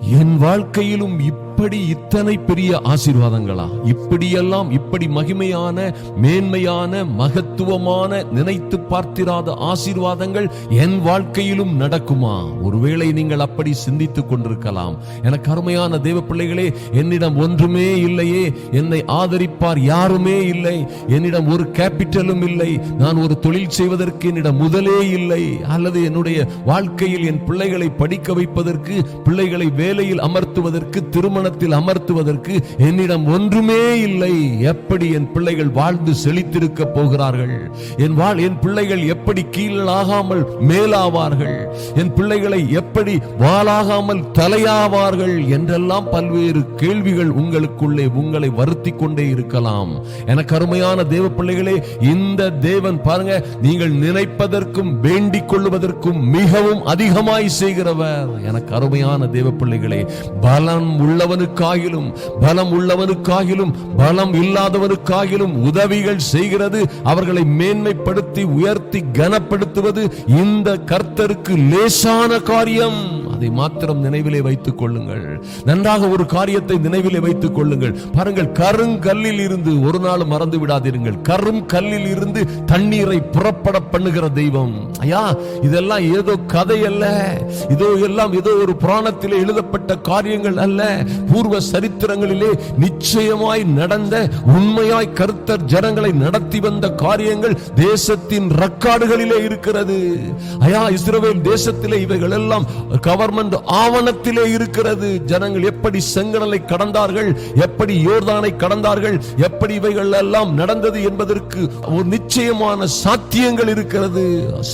என் வாழ்க்கையிலும் இப்படி இத்தனை பெரிய ஆசீர்வாதங்களா? இப்படியெல்லாம் இப்படி மகிமையான மேன்மையான மகத்துவமான நினைத்து பார்த்திராத ஆசீர்வாதங்கள் என் வாழ்க்கையிலும் நடக்குமா? ஒருவேளை நீங்கள் அப்படி சிந்தித்துக் கொண்டிருக்கலாம். எனக்கு அருமையான தேவ பிள்ளைகளே என்னிடம் ஒன்றுமே இல்லையே. என்னை ஆதரிப்பார் யாருமே இல்லை. என்னிடம் ஒரு கேபிட்டலும் இல்லை. நான் ஒரு தொழில் செய்வதற்கு என்னிடம் முதலே இல்லை. அல்லது என்னுடைய வாழ்க்கையில் என் பிள்ளைகளை படிக்க வைப்பதற்கு பிள்ளைகளை வேலையில் அமர்த்துவதற்கு திருமண திருமணத்தில் அமர்த்துவதற்கு என்னிடம் ஒன்றுமே இல்லை. எப்படி என் பிள்ளைகள் வாழ்ந்து செழித்திருக்க போகிறார்கள்? என் வாழ் என் பிள்ளைகள் எப்படி கீழாகாமல் மேலாவார்கள்? என் பிள்ளைகளை எப்படி வாழாகாமல் தலையாவார்கள்? என்றெல்லாம் பல்வேறு கேள்விகள் உங்களுக்குள்ளே உங்களை வருத்தி கொண்டே இருக்கலாம். எனக்கு அருமையான தேவ பிள்ளைகளே இந்த தேவன் பாருங்க நீங்கள் நினைப்பதற்கும் வேண்டிக் கொள்வதற்கும் மிகவும் அதிகமாய் செய்கிறவர். எனக்கு அருமையான தேவ பிள்ளைகளே பலம் உள்ளவனுக்காகிலும் பலம் உள்ளவனுக்காகிலும் பலம் இல்லாதவனுக்காகிலும் உதவிகள் செய்கிறது. அவர்களை மேன்மைப்படுத்தி உயர்த்தி கனப்படுத்துவது இந்த கர்த்தருக்கு லேசான காரியம். அதை மாத்திரம் நினைவிலே வைத்துக் கொள்ளுங்கள். நன்றாக ஒரு காரியத்தை நினைவிலே வைத்துக் கொள்ளுங்கள். பாருங்கள் கருங்கல்லில் இருந்து ஒரு நாள் மறந்து விடாதீர்கள். கரும் கல்லில் இருந்து தண்ணீரை புறப்பட பண்ணுகிற தெய்வம். ஐயா இதெல்லாம் ஏதோ கதை அல்ல. இதோ எல்லாம் ஏதோ ஒரு புராணத்தில் எழுதப்பட்ட காரியங்கள் அல்ல. பூர்வ சரித்திரங்களிலே நிச்சயமாய் நடந்த உண்மையாய் கருத்தர் ஜனங்களை நடத்தி வந்த காரியங்கள் தேசத்தின் ரக்காடுகளிலே இருக்கிறது. ஐயா இஸ்ரவேல் தேசத்திலே இவைகள் எல்லாம் கவர்மெண்ட் ஆவணத்திலே இருக்கிறது. ஜனங்கள் எப்படி செங்கடலை கடந்தார்கள் எப்படி யோர்தானை கடந்தார்கள் எப்படி இவைகள் எல்லாம் நடந்தது என்பதற்கு ஒரு நிச்சயமான சாத்தியங்கள் இருக்கிறது.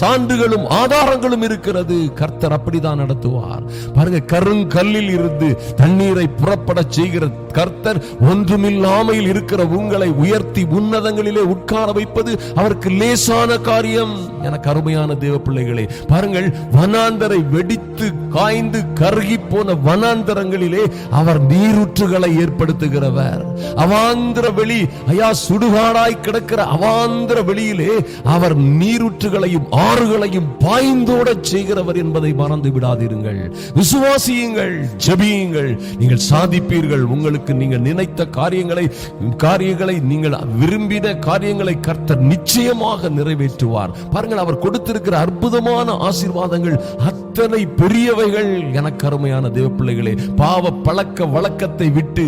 சான்றுகளும் ஆதாரங்களும் இருக்கிறது. கர்த்தர் அப்படிதான் நடத்துவார். பாருங்க கருங்கல்லில் இருந்து தண்ணீரை புறப்பட செய்கிற கர்த்தர் ஒன்றுமில்லாமையில் இருக்கிற உங்களை உயர்த்தி உன்னதங்களிலே உட்கார வைப்பது அவருக்கு லேசான காரியம். எனக்கு அருமையான தேவ பிள்ளைகளே பாருங்கள் வனாந்தரை வெடித்து காய்ந்து கருகி போன வனாந்தரங்களிலே அவர் நீரூற்றுகளை ஏற்படுத்துகிறவர். அவாந்திர வெளி ஐயா சுடுகாடாய் கிடக்கிற அவாந்திர வெளியிலே அவர் நீரூற்றுகளையும் ஆறுகளையும் பாய்ந்தோட செய்கிறவர் என்பதை மறந்து விடாதீர்கள் விசுவாசியுங்கள் ஜெபியுங்கள். நீங்கள் சாதிப்பீர்கள். உங்களுக்கு நீங்கள் நினைத்த காரியங்களை காரியங்களை நீங்கள் விரும்பின காரியங்களை கர்த்தர் நிச்சயமாக நிறைவேற்றுவார். பாருங்கள் அவர் கொடுத்திருக்கிற அற்புதமான ஆசீர்வாதங்கள் அத்தனை பெரியவைகள். எனக்கு அருமையான தேவ பிள்ளைகளே பாவ பழக்க வழக்கத்தை விட்டு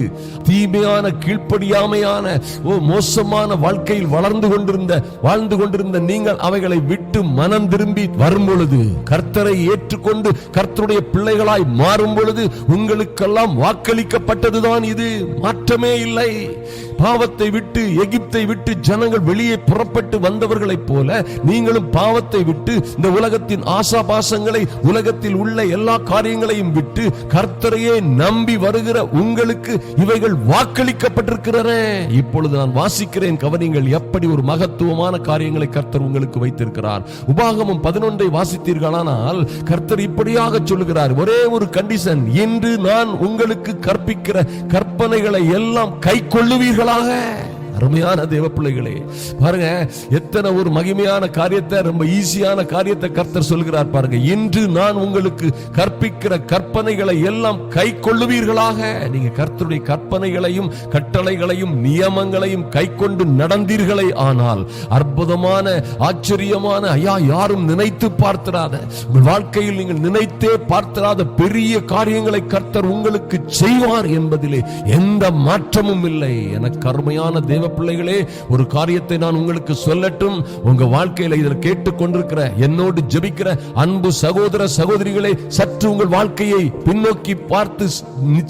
தீமையான கீழ்ப்படியாமையான ஓ மோசமான வாழ்க்கையில் வளர்ந்து கொண்டிருந்த வாழ்ந்து கொண்டிருந்த நீங்கள் அவைகளை விட்டு மனம் திரும்பி வரும் பொழுது கர்த்தரை ஏற்றுக்கொண்டு கர்த்தருடைய பிள்ளைகளாய் மாறும் பொழுது உங்களுக்கெல்லாம் வாக்கு வாக்களிக்கப்பட்டதுதான் இது. மாற்றமே இல்லை. பாவத்தை விட்டு எகிப்தை விட்டு ஜனங்கள் வெளியே புறப்பட்டு வந்தவர்களைப் போல நீங்களும் பாவத்தை விட்டு இந்த உலகத்தின் ஆசாபாசங்களை உலகத்தில் உள்ள எல்லா காரியங்களையும் விட்டு கர்த்தரையே நம்பி வருகிற உங்களுக்கு இவைகள் வாக்களிக்கப்பட்டிருக்கிறன. இப்பொழுது நான் வாசிக்கிறேன் கவனிங்கள் எப்படி ஒரு மகத்துவமான காரியங்களை கர்த்தர் உங்களுக்கு வைத்திருக்கிறார். உபாகமம் பதினொன்றை வாசித்தீர்களானால் கர்த்தர் இப்படியாக சொல்லுகிறார் ஒரே ஒரு கண்டிஷன் இன்று நான் உங்களுக்கு கற்பிக்கிற கற்பனைகளை எல்லாம் கை கொள்ளுவீர்களா கொள்ளுவீர்களாக அருமையான தேவ பிள்ளைகளே பாருங்க எத்தனை ஒரு மகிமையான காரியத்தை ரொம்ப ஈஸியான காரியத்தை கர்த்தர் சொல்கிறார் பாருங்க. இன்று நான் உங்களுக்கு கற்பிக்கிற கற்பனைகளை எல்லாம் கை கொள்ளுவீர்களாக. நீங்க கர்த்தருடைய கற்பனைகளையும் கட்டளைகளையும் நியமங்களையும் கை கொண்டு நடந்தீர்களே ஆனால் அற்புதமான ஆச்சரியமான ஐயா யாரும் நினைத்து பார்த்திராத உங்கள் வாழ்க்கையில் நீங்கள் நினைத்தே பார்த்திராத பெரிய காரியங்களை கர்த்தர் உங்களுக்கு செய்வார் என்பதிலே எந்த மாற்றமும் இல்லை. எனக்கு அருமையான தேவ தேவ பிள்ளைகளே ஒரு காரியத்தை நான் உங்களுக்கு சொல்லட்டும். உங்க வாழ்க்கையில இதில் கேட்டுக்கொண்டிருக்கிற என்னோடு ஜபிக்கிற அன்பு சகோதர சகோதரிகளை சற்று உங்கள் வாழ்க்கையை பின்னோக்கி பார்த்து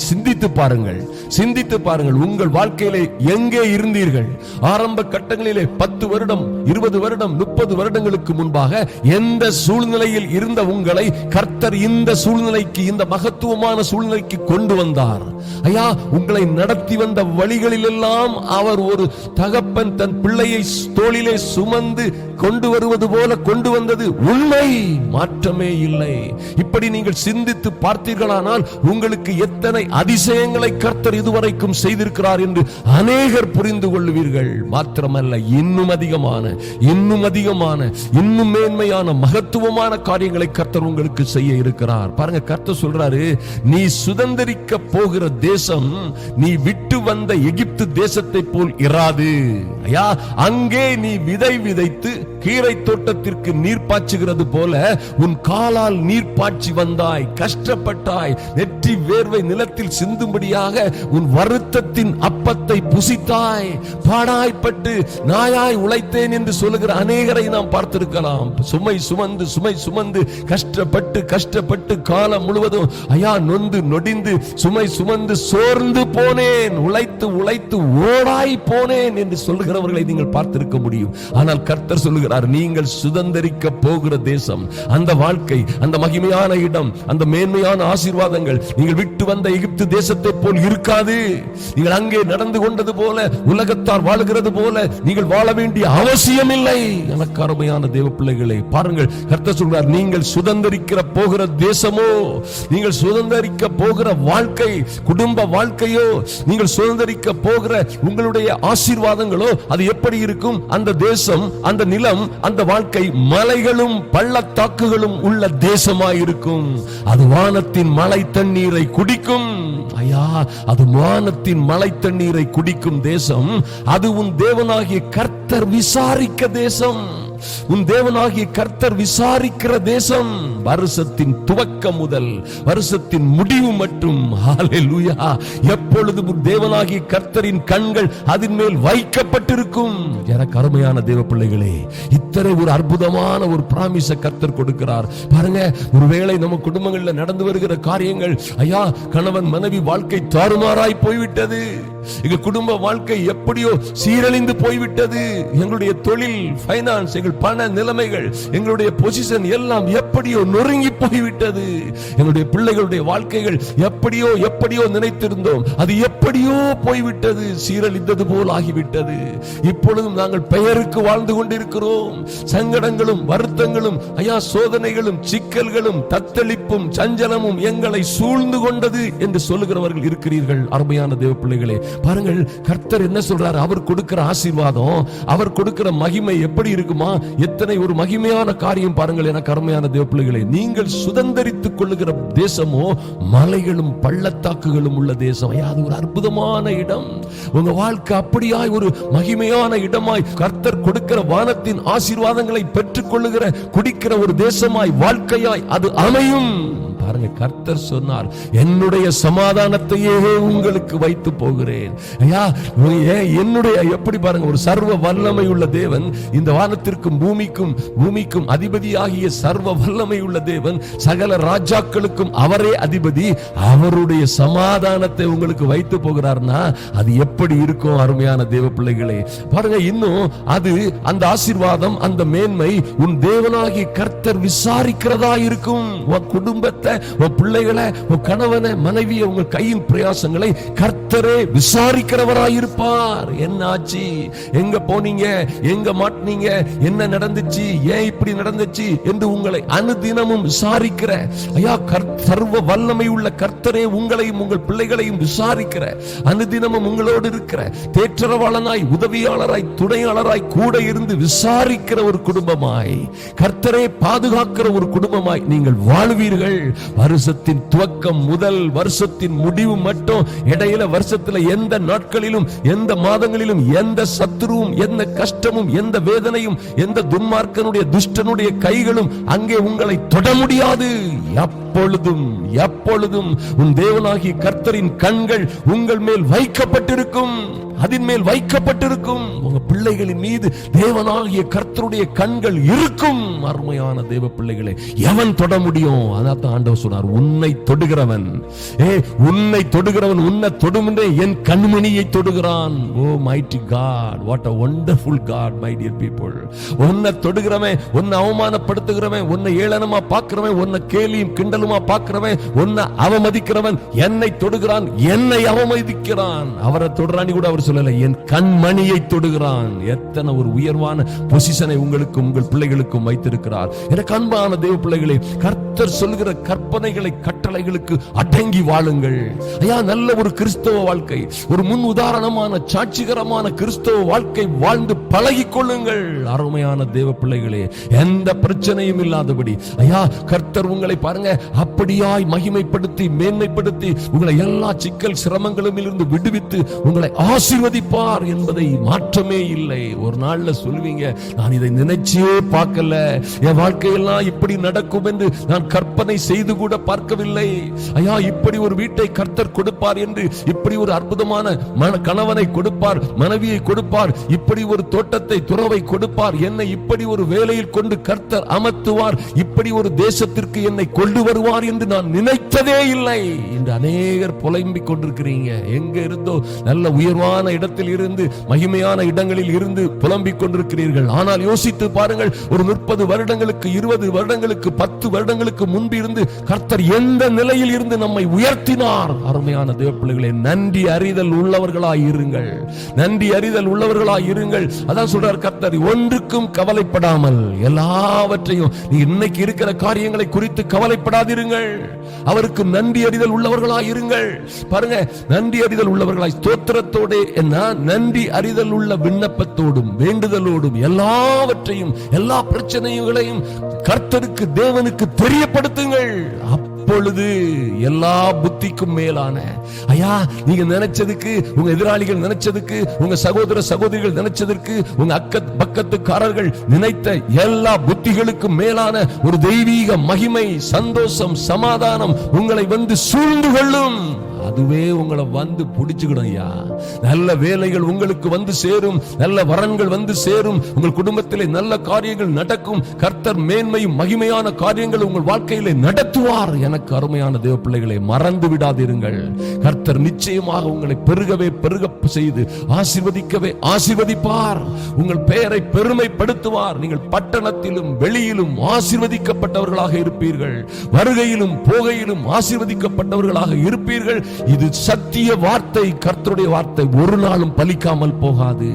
சிந்தித்து பாருங்கள். சிந்தித்து பாருங்கள் உங்கள் வாழ்க்கையில எங்கே இருந்தீர்கள்? ஆரம்ப கட்டங்களிலே பத்து வருடம் இருபது வருடம் முப்பது வருடங்களுக்கு முன்பாக எந்த சூழ்நிலையில் இருந்த உங்களை கர்த்தர் இந்த சூழ்நிலைக்கு இந்த மகத்துவமான சூழ்நிலைக்கு கொண்டு வந்தார்? ஐயா உங்களை நடத்தி வந்த வழிகளில் எல்லாம் அவர் ஒரு தகப்ப தகப்பன் தன் பிள்ளையை தோளிலே சுமந்து கொண்டு வருவது போல கொண்டு வந்தது. உண்மை மாற்றமே இல்லை. இப்படி நீங்கள் சிந்தித்து பார்த்தீர்களானால் உங்களுக்கு எத்தனை அதிசயங்களை கர்த்தர் இதுவரைக்கும் செய்திருக்கிறார் என்று அநேகர் புரிந்து கொள்வீர்கள். மாத்திரமல்ல இன்னும் அதிகமான இன்னும் அதிகமான இன்னும் மேன்மையான மகத்துவமான காரியங்களை கர்த்தர் உங்களுக்கு செய்ய இருக்கிறார். பாருங்க கர்த்தர் சொல்றாரு நீ சுதந்திரிக்க போகிற தேசம் நீ விட்டு வந்த எகிப்து தேசத்தை போல் வராது ஐயா அங்கே நீ விதை விதைத்து கீரை தோட்டத்திற்கு நீர் பாய்ச்சுகிறது போல உன் காலால் நீர் பாய்ச்சி வந்தாய் கஷ்டப்பட்டாய். நெற்றி வேர்வை நிலத்தில் சிந்தும்படியாக உன் வருத்தத்தின் அப்பத்தை புசித்தாய். பாடாய்ப்பட்டு நாயாய் உழைத்தேன் என்று சொல்லுகிற அநேகரை நாம் பார்த்திருக்கலாம். சுமை சுமந்து சுமை சுமந்து கஷ்டப்பட்டு கஷ்டப்பட்டு காலம் முழுவதும் ஐயா நொந்து நொடிந்து சுமை சுமந்து சோர்ந்து போனேன். உழைத்து உழைத்து ஓடாய் போனேன் என்று சொல்லுகிறவர்களை நீங்கள் பார்த்திருக்க முடியும். ஆனால் கர்த்தர் சொல்லுகிறார் நீங்கள் சுதந்திரிக்க போகிற தேசம் அந்த வாழ்க்கை அந்த மகிமையான இடம் அந்த மேன்மையான ஆசீர்வாதங்கள் நீங்கள் விட்டு வந்த எகிப்து தேசத்தை போல் இருக்காது. நீங்கள் அங்கே நடந்து கொண்டது போல உலகத்தார் வாழுகிறது போல நீங்கள் வாழ வேண்டிய அவசியம் இல்லை எனக்கு அருமையான தேவ பிள்ளைகளை பாருங்கள் கர்த்தர் சொல்றார் நீங்கள் சுதந்திரிக்கிற போகிற தேசமோ நீங்கள் சுதந்திரிக்க போகிற வாழ்க்கை குடும்ப வாழ்க்கையோ நீங்கள் சுதந்திரிக்க போகிற உங்களுடைய ஆசீர்வாதங்களோ அது எப்படி இருக்கும்? அந்த தேசம் அந்த நிலம் அந்த வாழ்க்கை மலைகளும் பள்ளத்தாக்குகளும் உள்ள தேசமாயிருக்கும். அது வானத்தின் மலை தண்ணீரை குடிக்கும். ஐயா அது வானத்தின் மலை தண்ணீரை குடிக்கும் தேசம். அது உன் தேவனாகிய கர்த்தர் விசாரிக்க தேசம். உன் தேவனாகிய கர்த்தர் விசாரிக்கிற தேசம் வருஷத்தின் துவக்கம் முதல் வருஷத்தின் முடிவு மற்றும் எப்பொழுது உன் தேவனாகிய கர்த்தரின் கண்கள் அதன் மேல் வைக்கப்பட்டிருக்கும். எனக்கு அருமையான தேவ பிள்ளைகளே இத்தனை ஒரு அற்புதமான ஒரு பிராமிச கர்த்தர் கொடுக்கிறார். பாருங்க ஒருவேளை நம்ம குடும்பங்கள்ல நடந்து வருகிற காரியங்கள் ஐயா கணவன் மனைவி வாழ்க்கை தாறுமாறாய் போய்விட்டது. எங்க குடும்ப வாழ்க்கை எப்படியோ சீரழிந்து போய்விட்டது. எங்களுடைய தொழில் ஃபைனான்ஸ் எங்கள் பண நிலைமைகள் எங்களுடைய பொசிஷன் எல்லாம் எப்படியோ நொறுங்கி போய்விட்டது. எங்களுடைய பிள்ளைகளுடைய வாழ்க்கைகள் எப்படியோ எப்படியோ நினைத்திருந்தோம். அது எப்படியோ போய்விட்டது. சீரழிந்தது போல் ஆகிவிட்டது. இப்பொழுதும் நாங்கள் பெயருக்கு வாழ்ந்து கொண்டிருக்கிறோம். சங்கடங்களும் வருத்தங்களும் ஐயா சோதனைகளும் சிக்கல்களும் தத்தளிப்பும் சஞ்சலமும் எங்களை சூழ்ந்து கொண்டது என்று சொல்லுகிறவர்கள் இருக்கிறீர்கள் அருமையான தேவ பிள்ளைகளே பாருங்கள் கர்த்தர் என்ன சொல்றாரு? அவர் கொடுக்கிற ஆசீர்வாதம் அவர் கொடுக்கிற மகிமை எப்படி இருக்குமா? எத்தனை ஒரு மகிமையான காரியம் பாருங்கள் என கருமையான தேவ பிள்ளைகளே நீங்கள் சுதந்திரித்துக் கொள்ளுகிற தேசமோ மலைகளும் பள்ளத்தாக்குகளும் உள்ள தேசம். ஐயா, அது ஒரு அற்புதமான இடம். உங்க வாழ்க்கை அப்படியாய் ஒரு மகிமையான இடமாய் கர்த்தர் கொடுக்கிற வானத்தின் ஆசீர்வாதங்களை பெற்றுக் கொள்ளுகிற குடிக்கிற ஒரு தேசமாய் வாழ்க்கையாய் அது அமையும். பாருங்க கர்த்தர் சொன்னார் என்னுடைய சமாதானத்தையே உங்களுக்கு வைத்து போகிறேன். ஐயா என்னுடைய எப்படி பாருங்க ஒரு சர்வ வல்லமை உள்ள தேவன் இந்த வானத்திற்கும் பூமிக்கும் பூமிக்கும் அதிபதியாகிய சர்வ வல்லமை உள்ள தேவன் சகல ராஜாக்களுக்கும் அவரே அதிபதி அவருடைய சமாதானத்தை உங்களுக்கு வைத்து போகிறார்னா அது எப்படி இருக்கும் அருமையான தேவ பிள்ளைகளே. பாருங்க இன்னும் அது அந்த ஆசீர்வாதம் அந்த மேன்மை உன் தேவனாகிய கர்த்தர் விசாரிக்கிறதா இருக்கும் உன் குடும்பத்தை உன் பிள்ளைகளை உன் கணவனை மனைவியை உங்க கையின் பிரயாசங்களை கர்த்தரே விசாரிக்கிறவராயிருப்பார். என்ன ஆச்சு? எங்க போனீங்க? எங்க மாட்டினீங்க? என்ன நடந்துச்சு? ஏன் இப்படி நடந்துச்சு? என்று உங்களை அனுதினமும் விசாரிக்கிற ஐயா சர்வ வல்லமை உள்ள கர்த்தரே உங்களையும் உங்கள் பிள்ளைகளையும் விசாரிக்கிற அனுதினமும் உங்களோடு இருக்கிற தேற்றரவாளனாய் உதவியாளராய் துணையாளராய் கூட இருந்து விசாரிக்கிற ஒரு குடும்பமாய் கர்த்தரே பாதுகாக்கிற ஒரு குடும்பமாய் நீங்கள் வாழ்வீர்கள். வருஷத்தின் துவக்கம் முதல் வருஷத்தின் முடிவு மட்டும். இடையில வருஷத்துல எந்த நாட்களிலும் எந்த மாதங்களிலும் எந்த சத்துருவும் எந்த கஷ்டமும் எந்த வேதனையும் எந்த துன்மார்க்கனுடைய துஷ்டனுடைய கைகளும் அங்கே உங்களை தொட முடியாது. எப்பொழுதும் எப்பொழுதும் உன் தேவனாகிய கர்த்தரின் கண்கள் உங்கள் மேல் வைக்கப்பட்டிருக்கும். அதன் மேல் வைக்கப்பட்டிருக்கும். உங்க பிள்ளைகளின் மீது தேவனாகிய கர்த்தருடைய கண்கள் இருக்கும். அருமையான தேவ பிள்ளைகளை எவன் தொட முடியும்? அதான் ஆண்டவர் சொன்னார் உன்னை தொடுகிறவன். ஏ உன்னை தொடுகிறவன் உன்னை தொடுமென்றே என் கண்மணியை தொடுகிறான். ஓ mighty God what a wonderful God my dear people உன்னை தொடுகிறவன் உன்னை அவமானப்படுத்துகிறவன் உன்னை ஏளனமா பார்க்கிறவன் உன்னை கேலியும் கிண்டலுமா பார்க்கிறவன் உன்னை அவமதிக்கிறவன் என்னை தொடுகிறான் என்னை அவமதிக்கிறான். அவரை தொடரானி கூட அவர் சொல்லல என் கண்மணியை தொடுகிறான். எத்தனை ஒரு உயர்வான பொசிஷனை உங்களுக்கு உங்கள் பிள்ளைகளுக்கும் வைத்திருக்கிறார். எனக்கு அன்பான தேவ பிள்ளைகளை கர்த்தர் சொல்கிற கற்பனைகளை கட்டளைகளுக்கு அடங்கி வாழுங்கள். ஐயா நல்ல ஒரு கிறிஸ்தவ வாழ்க்கை ஒரு முன் உதாரணமான சாட்சிகரமான கிறிஸ்தவ வாழ்க்கை வாழ்ந்து பழகி கொள்ளுங்கள். அருமையான தேவ பிள்ளைகளே எந்த பிரச்சனையும் இல்லாதபடி. ஐயா கர்த்தர் உங்களை பாருங்க அப்படியாய் மகிமைப்படுத்தி மேன்மைப்படுத்தி உங்களை எல்லா சிக்கல் சிரமங்களும் இருந்து விடுவித்து உங்களை ஆசீர்வதிப்பார் என்பதை மாற்றமே இல்லை. ஒரு நாள்ல சொல்லுவீங்க நான் இதை நினைச்சே பார்க்கல. என் வாழ்க்கையெல்லாம் இப்படி நடக்கும் என்று நான் கற்பனை செய்து கூட பார்க்கவில்லை. இல்லை ஐயா இப்படி ஒரு வீட்டை கர்த்தர் கொடுப்பார் என்று இப்படி ஒரு அற்புதமான மன கணவனை கொடுப்பார் மனைவியை கொடுப்பார் இப்படி ஒரு தோட்டத்தை துறவை கொடுப்பார் என்னை இப்படி ஒரு வேலையில் கொண்டு கர்த்தர் அமர்த்துவார் இப்படி ஒரு தேசத்திற்கு என்னை கொண்டு வருவார் என்று நான் நினைத்ததே இல்லை. என்று அநேகர் புலம்பிக் கொண்டிருக்கிறீங்க. எங்க இருந்தோ நல்ல உயர்வான இடத்தில் இருந்து மகிமையான இடங்களில் இருந்து புலம்பிக் கொண்டிருக்கிறீர்கள். ஆனால் யோசித்து பாருங்கள் ஒரு முப்பது வருடங்களுக்கு இருபது வருடங்களுக்கு பத்து வருடங்களுக்கு முன்பு இருந்து கர்த்தர் எந்த நிலையில் இருந்து நம்மை உயர்த்தினார். அருமையான தேவப்பிள்ளைகளே நன்றி அறிதல் உள்ளவர்களாய் இருங்கள். நன்றி அறிதல் உள்ளவர்களாய் இருங்கள். அதான் சொல்றார் கர்த்தர் ஒன்றுக்கும் கவலைப்படாமல் எல்லாவற்றையும் நீ இன்னைக்கு இருக்கிற காரியங்களை குறித்து கவலைப்படாதிருங்கள். அவருக்கு நன்றி அறிதல் உள்ளவர்களாய் இருங்கள். பாருங்க நன்றி அறிதல் உள்ளவர்களாய் ஸ்தோத்திரத்தோட என்ன? நன்றி அறிதல் உள்ள விண்ணப்பத்தோடும் வேண்டுதலோடும் எல்லாவற்றையும் எல்லா பிரச்சனைகளையும் கர்த்தருக்கு தேவனுக்கு தெரியப்படுத்துங்கள். அப்பொழுது எல்லா புத்திக்கும் மேலான ஐயா நீங்க நினைச்சதுக்கு உங்க எதிராளிகள் நினைச்சதுக்கு உங்க சகோதர சகோதரிகள் நினைச்சதற்கு உங்க அக்க பக்கத்துக்காரர்கள் நினைத்த எல்லா புத்திகளுக்கும் மேலான ஒரு தெய்வீக மகிமை சந்தோஷம் சமாதானம் உங்களை வந்து சூழ்ந்து கொள்ளும். அதுவே உங்களை வந்து பிடிச்சுக்கிடும் ஐயா நல்ல வேலைகள் உங்களுக்கு வந்து சேரும் நல்ல வரன்கள் வந்து சேரும். உங்கள் குடும்பத்திலே நல்ல காரியங்கள் நடக்கும். கர்த்தர் மேன்மையும் மகிமையான காரியங்கள் உங்கள் வாழ்க்கையிலே நடத்துவார். எனக்கு அருமையான தேவ பிள்ளைகளை மறந்து விடாதிருங்கள். கர்த்தர் நிச்சயமாக உங்களை பெருகவே பெருக செய்து ஆசிர்வதிக்கவே ஆசிர்வதிப்பார். உங்கள் பெயரை பெருமைப்படுத்துவார். நீங்கள் பட்டணத்திலும் வெளியிலும் ஆசிர்வதிக்கப்பட்டவர்களாக இருப்பீர்கள். வருகையிலும் போகையிலும் ஆசிர்வதிக்கப்பட்டவர்களாக இருப்பீர்கள். இது சத்திய வார்த்தை கர்த்தருடைய வார்த்தை. ஒரு நாளும் பலிக்காமல் போகாது.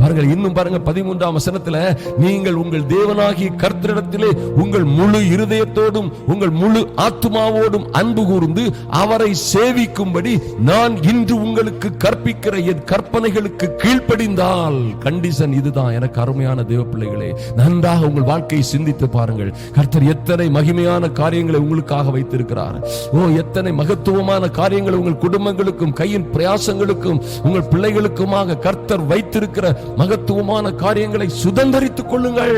பாருங்கள் இன்னும் பாருங்க பதிமூன்றாம் வசனத்துல நீங்கள் உங்கள் தேவனாகிய கர்த்தரிடத்திலே உங்கள் முழு இருதயத்தோடும் உங்கள் முழு ஆத்மாவோடும் அன்பு கூர்ந்து அவரை சேவிக்கும்படி நான் இன்று உங்களுக்கு கற்பிக்கிற என் கற்பனைகளுக்கு கீழ்ப்படிந்தால். கண்டிஷன் இதுதான். எனக்கு அருமையான தேவ பிள்ளைகளே நன்றாக உங்கள் வாழ்க்கையை சிந்தித்து பாருங்கள். கர்த்தர் எத்தனை மகிமையான காரியங்களை உங்களுக்காக வைத்திருக்கிறார். ஓ எத்தனை மகத்துவமான காரியங்களை உங்கள் குடும்பங்களுக்கும் கையின் பிரயாசங்களுக்கும் உங்கள் பிள்ளைகளுக்குமாக கர்த்தர் வைத்திருக்கிற மகத்துவமான காரியங்களை சுதந்திரித்துக் கொள்ளுங்கள்.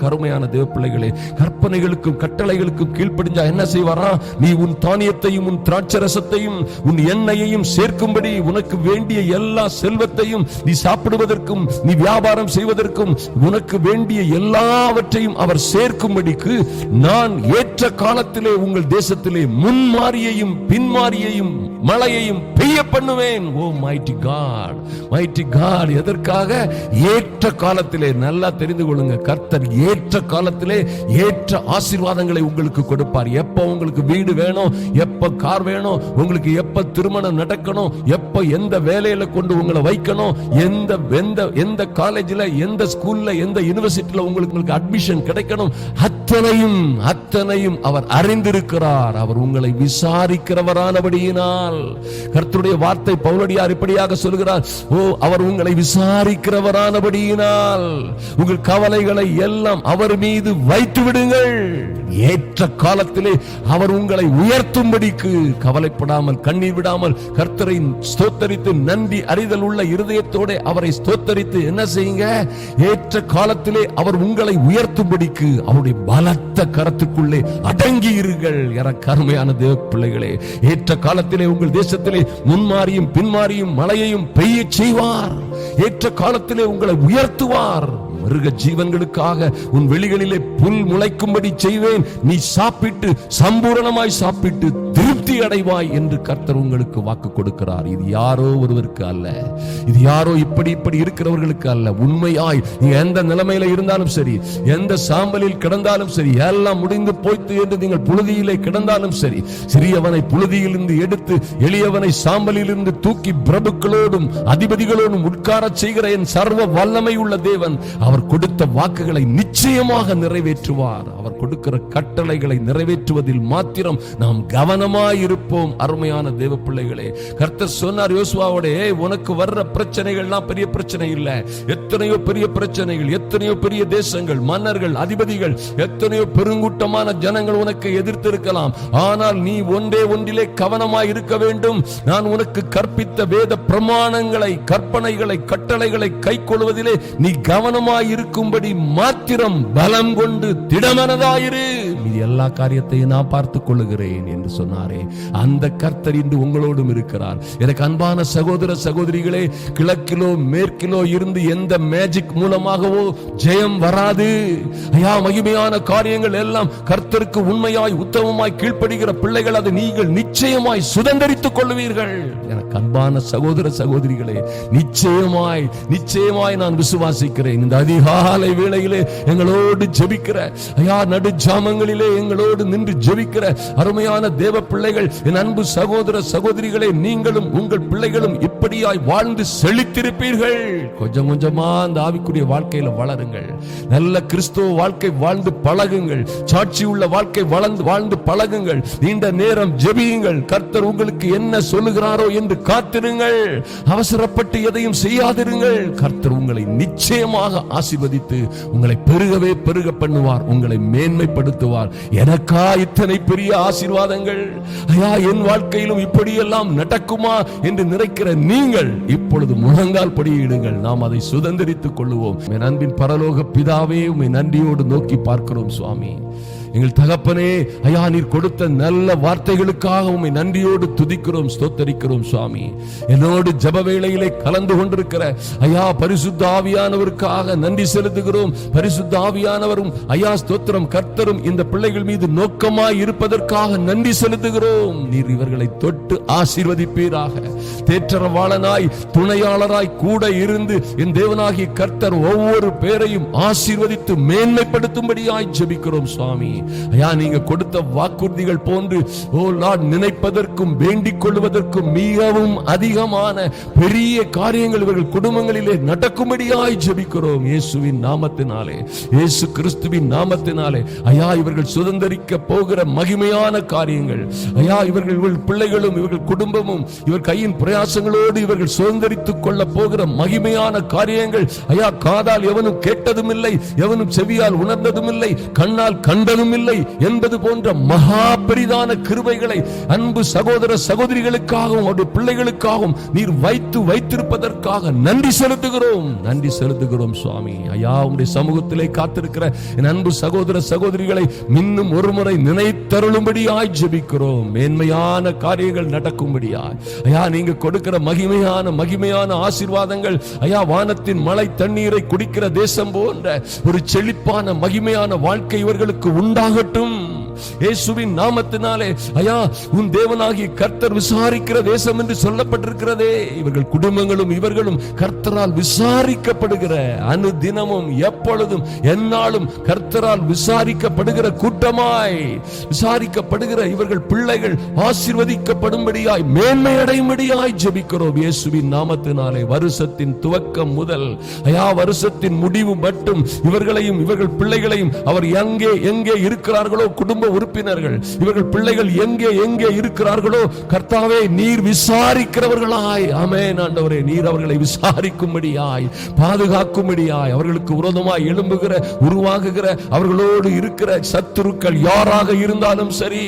கருமையான தேவ பிள்ளைகளே கற்பனைகளுக்கும் கட்டளைகளுக்கும் கீழ்ப்படிஞ்சா என்ன செய்வாரா? நீ உன் தானியத்தையும் உன் திராட்சரசத்தையும் உன் எண்ணெயையும் சேர்க்கும்படி உனக்கு வேண்டிய எல்லா செல்வத்தையும் நீ சாப்பிடுவதற்கும் நீ வியாபாரம் செய்வதற்கும் உனக்கு வேண்டிய எல்லாவற்றையும் அவர் சேர்க்கும்படிக்கு நான் ஏற்ற காலத்திலே உங்கள் தேசத்திலே முன்மாரியையும் பின்மாரியையும் மழையையும் பெய்ய பண்ணுவேன். Oh mighty God mighty God எதற்காக? ஏற்ற காலத்திலே நல்லா தெரிந்து கொள்ளுங்க கர்த்தர் ஏற்ற காலத்திலே ஏற்ற ஆசீர்வாதங்களை உங்களுக்கு கொடுப்பார். எப்போ உங்களுக்கு வீடு வேணும்? எப்போ கார் வேணும்? உங்களுக்கு எப்போ திருமணம் நடக்கணும்? எப்போ எந்த வேலையில கொண்டு உங்களை வைக்கணும்? எந்த எந்த எந்த காலேஜில் எந்த ஸ்கூல்ல எந்த யூனிவர்சிட்டியில் உங்களுக்கு உங்களுக்கு அட்மிஷன் கிடைக்கணும்? அத்தனையும் அத்தனையும் அவர் அறிந்திருக்கிறார். அவர் உங்களை விசாரிக்கிறவரானபடியினால். கர்த்தருடைய வார்த்தை பவுலடியார் இப்படியாக சொல்கிறார். ஓ அவர் உங்களை விசாரிக்கிறவரானபடியினால். உங்கள் கவலைகளை எல்லாம் அவர் மீது வைத்து விடுங்கள் ஏற்ற காலத்திலே அவர் உங்களை உயர்த்தும்படிக்கு கவலைப்படாமல் கண்ணீர் விடாமல் கர்த்தரை ஸ்தோத்தரித்து நன்றி அறிதல் உள்ள இருதயத்தோட அவரை ஸ்தோத்தரித்து என்ன செய்யுங்க? ஏற்ற காலத்திலே அவர் உங்களை உயர்த்தும்படிக்கு அவருடைய பலத்த கரத்துக்குள்ளே அடங்கி இருங்கள் என கருமையான தேவ பிள்ளைகளே ஏற்ற காலத்திலே உங்கள் தேசத்திலே முன்மாறியும் பின்மாறியும் மழையையும் பெய்ய செய்வார். ஏற்ற காலத்திலே உங்களை உயர்த்துவார். மிருக ஜீவன்களுக்காக உன் வெளிகளிலே புல் முளைக்கும்படி செய்வேன். நீ சாப்பிட்டு சம்பூரணமாய் சாப்பிட்டு திருப்தி அடைவாய் என்று கர்த்தர் உங்களுக்கு வாக்கு கொடுக்கிறார். இது யாரோ ஒருவருக்கு அல்ல. இது யாரோ இப்படி இப்படி இருக்கிறவர்களுக்கு அல்ல. உண்மையாய் நீ எந்த நிலைமையில இருந்தாலும் சரி எந்த சாம்பலில் கிடந்தாலும் சரி எல்லாம் முடிந்து போய்த்து என்று நீங்கள் புழுதியிலே கிடந்தாலும் சரி சிறியவனை புழுதியிலிருந்து எடுத்து எளியவனை சாம்பலிலிருந்து தூக்கி பிரபுக்களோடும் அதிபதிகளோடும் உட்கார செய்கிற என் சர்வ வல்லமை உள்ள தேவன் அவர் கொடுத்த வாக்குகளை நிச்சயமாக நிறைவேற்றுவார். அவர் கொடுக்கிற கட்டளைகளை நிறைவேற்றுவதில் மாத்திரம் நாம் கவனம் இருப்போம் அருமையான தேவ பிள்ளைகளே கர்த்தர் சொன்னார் யோசுவாவோட உனக்கு வர்ற பிரச்சனைகள்லாம் பெரிய பிரச்சனை இல்ல. எத்தனையோ பெரிய பிரச்சனைகள் எத்தனையோ பெரிய தேசங்கள் மன்னர்கள் அதிபதிகள் எத்தனையோ பெருங்கூட்டமான ஜனங்கள் உனக்கு எதிர்த்திருக்கலாம். ஆனால் நீ ஒன்றே ஒன்றிலே கவனமாய் இருக்க வேண்டும். நான் உனக்கு கற்பித்த வேத பிரமாணங்களை கற்பனைகளை கட்டளைகளை கை கொள்வதிலே நீ கவனமாய் இருக்கும்படி மாத்திரம் பலம் கொண்டு திடமனதாயிரு. மீது எல்லா காரியத்தையும் நான் பார்த்துக் கொள்ளுகிறேன் என்று சொன்னாரே. அந்த கர்த்தர் இன்று உங்களோடும் இருக்கிறார். எனக்கு அன்பான சகோதர சகோதரிகளே கிழக்கிலோ மேற்கிலோ இருந்து எந்த மேஜிக் மூலமாகவோ ஜெயம் வராது. ஐயா மகிமையான காரியங்கள் எல்லாம் கர்த்தருக்கு உண்மையாய் உத்தமமாய் கீழ்ப்படுகிற பிள்ளைகள் அதை நீங்கள் நிச்சயமாய் சுதந்திரித்துக் கொள்வீர்கள் எனக்கு அன்பான சகோதர சகோதரிகளே நிச்சயமாய் நிச்சயமாய் நான் விசுவாசிக்கிறேன். இந்த அதிகாலை வேளையிலே எங்களோடு ஜெபிக்கிற ஐயா நடு ஜாமங்களில் எங்களோடு நின்று ஜெபிக்கிற அருமையான தேவ பிள்ளைகள் என் அன்பு சகோதர சகோதரிகளே நீங்களும் உங்கள் பிள்ளைகளும் இப்படியாய் வாழ்ந்து செழித்திருப்பீர்கள். கொஞ்சம் கொஞ்சமா அந்த ஆவிக்குரிய வாழ்க்கையில வளருங்கள். நல்ல கிறிஸ்துவ வாழ்க்கை வாழ்ந்து பழகுங்கள். சாட்சி உள்ள வாழ்க்கை வளர்ந்து வாழ்ந்து பழகுங்கள். நீண்ட நேரம் ஜெபியுங்கள். கர்த்தர் உங்களுக்கு என்ன சொல்லுகிறாரோ என்று காத்திருங்கள். அவசரப்பட்டு எதையும் செய்யாதிருங்கள். கர்த்தர் உங்களை நிச்சயமாக ஆசிர்வதித்து உங்களை பெருகவே பெருக பண்ணுவார். உங்களை மேன்மைப்படுத்துவார். எனக்கா இத்தனை பெரிய ஆசீர்வாதங்கள்? ஐயா என் வாழ்க்கையிலும் இப்படியெல்லாம் நடக்குமா? என்று நினைக்கிற நீங்கள் இப்பொழுது முழங்கால் படியிடுங்கள். நாம் அதை சுதந்திரித்துக் கொள்ளுவோம். என் அன்பின் பரலோக பிதாவே உண்மை நன்றியோடு நோக்கி பார்க்கிறோம் சுவாமி. எங்கள் தகப்பனே ஐயா நீர் கொடுத்த நல்ல வார்த்தைகளுக்காக உண்மை நன்றியோடு துதிக்கிறோம் ஸ்தோத்தரிக்கிறோம் சுவாமி. என்னோடு ஜப வேளையிலே கலந்து கொண்டிருக்கிற ஐயா பரிசுத்த ஆவியானவருக்காக நன்றி செலுத்துகிறோம். பரிசுத்த ஆவியானவரும் ஐயா ஸ்தோத்திரம் கர்த்தரும் இந்த பிள்ளைகள் மீது நோக்கமாய் இருப்பதற்காக நன்றி செலுத்துகிறோம். நீர் இவர்களை தொட்டு ஆசீர்வதிப்பீராக. தேற்றரவாளனாய் துணையாளராய் கூட இருந்து என் தேவனாகிய கர்த்தர் ஒவ்வொரு பேரையும் ஆசீர்வதித்து மேன்மைப்படுத்தும்படியாய் ஜெபிக்கிறோம் சுவாமி. ஐயா நீங்க கொடுத்த வாக்குறுதிகள் போன்று ஓ லார்ட் நினைப்பதற்கும் வேண்டிக் கொள்வதற்கும் மிகவும் அதிகமான பெரிய காரியங்கள் இவர்கள் குடும்பங்களிலே நடக்கும்படியாய் ஜெபிக்கிறோம். இயேசுவின் நாமத்தினாலே இயேசு கிறிஸ்துவின் நாமத்தினாலே. ஐயா இவர்கள் சுதந்தரிக்க போகிற மகிமையான காரியங்கள். ஐயா இவர்கள் இவர்கள் பிள்ளைகளும் இவர்கள் குடும்பமும் இவர் கையின் பிரயாசங்களோடு இவர்கள் சுதந்தரித்துக் கொள்ள போகிற மகிமையான காரியங்கள். ஐயா காதால் எவனும் கேட்டதும் இல்லை எவனும் செவியால் உணர்ந்ததும் இல்லை கண்ணால் கண்டதும் ஒன்றும் இல்லை என்பது போன்ற மகா பெரிதான கிருபைகளை அன்பு சகோதர சகோதரிகளுக்காகவும் அவருடைய பிள்ளைகளுக்காகவும் நீர் வைத்து வைத்திருப்பதற்காக நன்றி செலுத்துகிறோம். நன்றி செலுத்துகிறோம் சுவாமி. ஐயா உடைய சமூகத்திலே காத்திருக்கிற என் அன்பு சகோதர சகோதரிகளை இன்னும் ஒருமுறை நினைத்தருளும்படியாய் ஜெபிக்கிறோம். மேன்மையான காரியங்கள் நடக்கும்படியாய். ஐயா நீங்க கொடுக்கிற மகிமையான மகிமையான ஆசீர்வாதங்கள் ஐயா வானத்தின் மலை தண்ணீரை குடிக்கிற தேசம் போன்ற ஒரு செழிப்பான மகிமையான வாழ்க்கை இவர்களுக்கு உண்டாகட்டும். இயேசுவின் நாமத்தினாலே ஐயா உன் தேவனாகி கர்த்தர் விசாரிக்கிற தேசம் என்று சொல்லப்பட்டிருக்கிறதே. இவர்கள் குடும்பங்களும் இவர்களும் கர்த்தரால் விசாரிக்கப்படுகிற அனுதினமும் எப்பொழுதும் எந்நாளும் கர்த்தரால் விசாரிக்கப்படுகிற கூட்டமாய் விசாரிக்கப்படுகிற இவர்கள் பிள்ளைகள் ஆசிர்வதிக்கப்படும்படியாய் மேன்மை அடையும்படியாய் ஜெபிக்கிறோம். இயேசுவின் நாமத்தினாலே வருஷத்தின் துவக்கம் முதல் ஐயா வருஷத்தின் முடிவு மட்டும் இவர்களையும் இவர்கள் பிள்ளைகளையும் அவர் எங்கே எங்கே இருக்கிறார்களோ குடும்ப உறுப்பினர்கள் இவர்கள் பிள்ளைகள் எங்கே எங்கே இருக்கிறார்களோ கர்த்தாவே நீர் விசாரிக்கிறவர்களாய். ஆமென் ஆண்டவரே நீர் அவர்களை விசாரிக்கும்படியாய் பாதுகாக்கும்படியாய். அவர்களுக்கு விரோதமாய் எழும்புகிற உருவாகுகிற அவர்களோடு இருக்கிற சத்துருக்கள் யாராக இருந்தாலும் சரி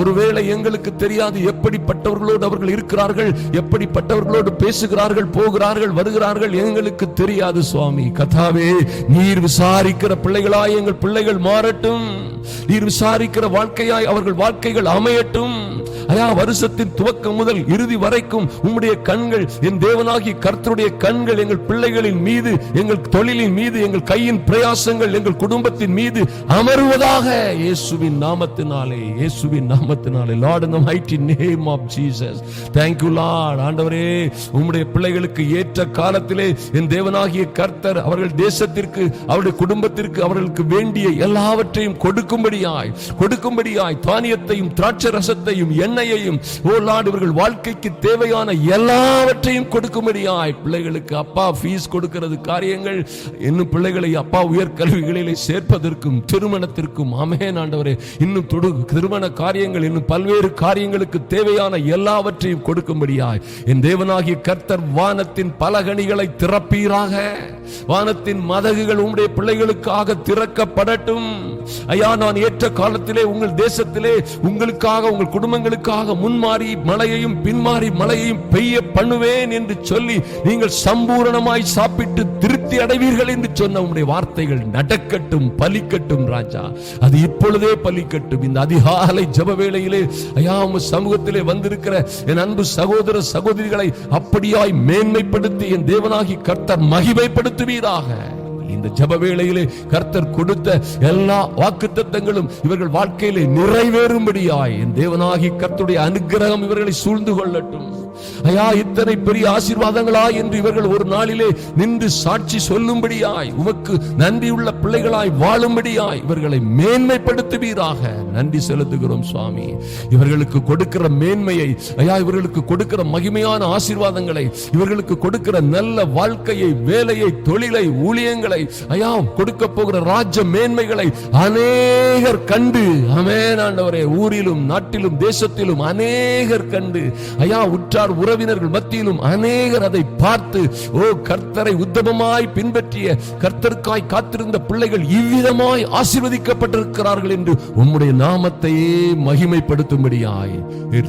ஒருவேளை எங்களுக்கு தெரியாது எப்படிப்பட்டவர்களோடு அவர்கள் இருக்கிறார்கள் எப்படிப்பட்டவர்களோடு பேசுகிறார்கள் போகிறார்கள் வருகிறார்கள் எங்களுக்கு தெரியாது சுவாமி. கதாவே நீர் விசாரிக்கிற பிள்ளைகளாய் எங்கள் பிள்ளைகள் மாறட்டும். நீர் விசாரிக்கிற வாழ்க்கையாய் அவர்கள் வாழ்க்கைகள் அமையட்டும். ஐயா வருஷத்தின் துவக்கம் முதல் இறுதி வரைக்கும் உம்முடைய கண்கள் என் தேவனாகி கர்த்தருடைய கண்கள் எங்கள் பிள்ளைகளின் மீது எங்கள் தொழிலின் மீது எங்கள் கையின் பிரயாசங்கள் எங்கள் குடும்பத்தின் மீது அமருவதாக இயேசுவின் நாமத்தினாலே இயேசுவின் நாமத்தினாலே. Lord in the mighty name of Jesus thank you Lord ஆண்டவரே உம்முடைய பிள்ளைகளுக்கு ஏற்ற காலத்திலே என் தேவனாகிய கர்த்தர் அவர்கள் தேசத்திற்கு அவருடைய குடும்பத்திற்கு அவர்களுக்கு வேண்டிய எல்லாவற்றையும் கொடுக்கும்படியாய் கொடுக்கும்படியாய் தானியத்தையும் திராட்சை ரசத்தையும் எண்ணெயையும் ஓ லார்ட் இவர்கள் வாழ்க்கைக்கு தேவையான எல்லாவற்றையும் கொடுக்கும்படியாய் பிள்ளைகளுக்கு அப்பா ஃபீஸ் கொடுக்கிறது காரியங்கள். இன்னும் பிள்ளைகளை அப்பா உயர்கல்விகளிலே சேர்ப்பதற்கும் திருமணத்திற்கும் அமேன் ஆண்டவரே. இன்னும் தொடு திருமண காரியங்கள் இன்னும் பல்வேறு காரியங்களுக்கு தேவையான எல்லாவற்றையும் கொடுக்கும்படியாய். என் தேவனாகிய கர்த்தர் வானத்தின் பலகணிகளை திறப்பீராக. வானத்தின் மதகுகள் உங்களுடைய பிள்ளைகளுக்காக திறக்கப்படட்டும். ஐயா நான் ஏற்ற காலத்திலே உங்கள் தேசத்திலே உங்களுக்காக உங்கள் குடும்பங்களுக்கு உங்களுக்காக முன்மாறி மழையையும் பின்மாறி மழையையும் பெய்ய பண்ணுவேன் என்று சொல்லி நீங்கள் சம்பூரணமாய் சாப்பிட்டு திருப்தி அடைவீர்கள் என்று சொன்ன உம்முடைய வார்த்தைகள் நடக்கட்டும் பலிக்கட்டும் ராஜா. அது இப்பொழுதே பலிக்கட்டும். இந்த அதிகாலை ஜப வேளையிலே ஐயா சமூகத்திலே வந்திருக்கிற என் அன்பு சகோதர சகோதரிகளை அப்படியாய் மேன்மைப்படுத்தி என் தேவனாகி கர்த்தர் மகிமைப்படுத்துவீராக. இந்த ஜப வேளையிலே கர்த்தர் கொடுத்த எல்லா வாக்குத்தத்தங்களும் இவர்கள் வாழ்க்கையிலே நிறைவேறும்படியாய். என் தேவனாகி கர்த்தருடைய அனுக்கிரகம் இவர்களை சூழ்ந்து கொள்ளட்டும். ஐயா இத்தனை பெரிய ஆசீர்வாதங்களா என்று இவர்கள் ஒரு நாளிலே நின்று சாட்சி சொல்லும்படியாய் உமக்கு நன்றியுள்ள பிள்ளைகளாய் வாழும்படியாய் இவர்களை மேன்மைப்படுத்துவீராக. நன்றி செலுத்துகிறோம் சுவாமி. இவர்களுக்கு கொடுக்கிற மேன்மையை ஐயா இவர்களுக்கு கொடுக்கிற மகிமையான ஆசீர்வாதங்களை இவர்களுக்கு கொடுக்கிற நல்ல வாழ்க்கையை வேலையை தொழிலை ஊழியங்களை ஐயா கொடுக்க போகிற ராஜ்ய மேன்மைகளை அநேகர் கண்டு அமேன் ஆண்டவரே ஊரிலும் நாட்டிலும் தேசத்திலும் அநேகர் கண்டு ஐயா உற்றார் உறவினர்கள் மத்தியிலும் அநேகர் அதை பார்த்து ஓ கர்த்தரை உத்தமமாய் பின்பற்றிய கர்த்தருக்காய் காத்திருந்த பிள்ளைகள் இவ்விதமாய் ஆசீர்வதிக்கப்பட்டிருக்கிறார்கள் என்று உம்முடைய நாமத்தையே மகிமைப்படுத்தும்படியாய்.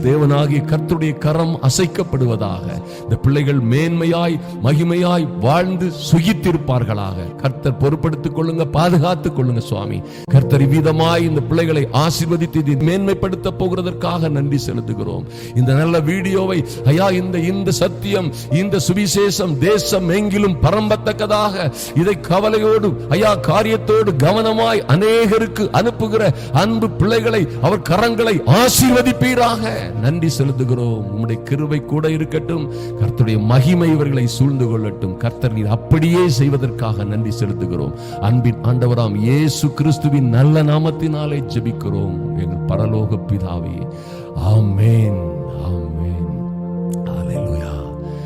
தேவனாகிய கர்த்தருடைய கரம் அசைக்கப்படுவதாக இந்த பிள்ளைகள் மேன்மையாய் மகிமையாய் வாழ்ந்து சுகித்திருப்பார்களாக. கர்த்தர் பொறுப்படுத்திக் கொள்ளுங்க பாதுகாத்துக் கொள்ளுங்க சுவாமி. கர்த்தர் இவ்விதமாய் இந்த பிள்ளைகளை ஆசீர்வதித்து மேன்மைப்படுத்த போகிறதற்காக நன்றி செலுத்துகிறோம். இந்த நல்ல வீடியோவை ஐயா இந்த இந்த சத்தியம் இந்த சுவிசேஷம் தேசம் எங்கிலும் பரம்பத்தக்கதாக. இதை கவலையோடு ஐயா காரியத்தோடு கவனமாய் அநேகருக்கு அனுப்புகிற அன்பு பிள்ளைகளை அவர் கரங்களை ஆசீர்வதிப்பீராக. நன்றி செலுத்துகிறோம். உம்முடைய கிருவை கூட இருக்கட்டும். கர்த்தருடைய மகிமை இவர்களை சூழ்ந்து கொள்ளட்டும். கர்த்தர் நீர் அப்படியே செய்வதற்காக நன்றி செலுத்துகிறோம். அன்பின் ஆண்டவராம் இயேசு கிறிஸ்துவின் நல்ல நாமத்தினாலே ஜெபிக்கிறோம். எங்கள் பரலோக பிதாவே. ஆமேன்.